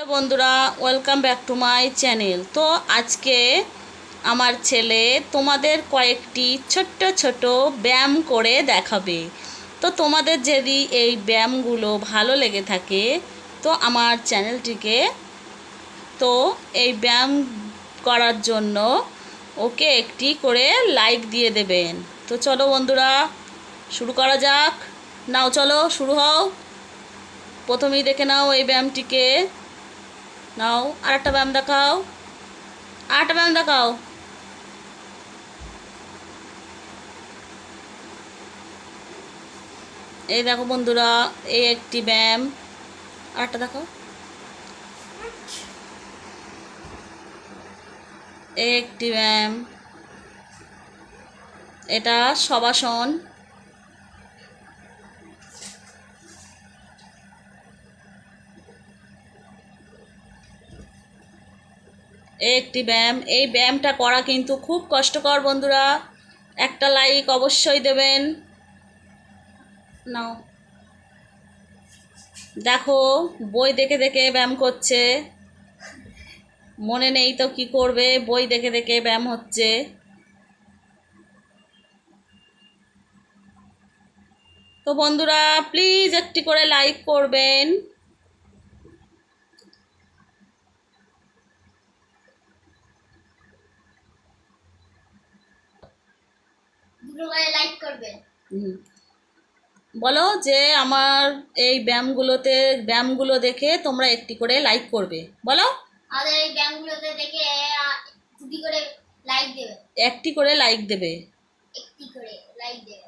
Hello বন্ধুরা welcome back to my channel তো আজকে আমার ছেলে তোমাদের কয়েকটি ছোট্ট ছোট ব্যায়াম করে দেখাবে। তো তোমাদের যদি এই ব্যায়ামগুলো ভালো লেগে থাকে, তো আমার চ্যানেলটিকে তো এই ব্যায়াম করার জন্য ওকে একটি করে লাইক দিয়ে দেবেন। তো চলো বন্ধুরা, শুরু করা যাক। নাও চলো, শুরু হও। প্রথমেই দেখে নাও এই ব্যায়ামটিকে। নাও আর একটা ব্যায়াম দেখাও। আর একটা ব্যায়াম দেখাও। এই দেখো বন্ধুরা, এই একটি ব্যায়াম। আর একটা দেখাও। এই একটি ব্যায়াম। এটা সবাসন একটি ব্যায়াম। এই ব্যায়ামটা করা কিন্তু খুব কষ্টকর বন্ধুরা। একটা লাইক অবশ্যই দেবেন। নাও। দেখো, বই দেখে দেখে ব্যায়াম করছে। মনে নেই তো কি করবে, বই দেখে দেখে ব্যায়াম হচ্ছে। তো বন্ধুরা প্লিজ একটি করে লাইক করবেন। লাইক করবেন বলো যে আমার এই ব্যায়ামগুলোতে ব্যায়ামগুলো দেখে তোমরা একটি করে লাইক করবে। বলো। আমাদের এই ব্যায়ামগুলোতে দেখে দুটি করে লাইক দেবে। একটি করে লাইক দেবে। একটি করে লাইক দেবে।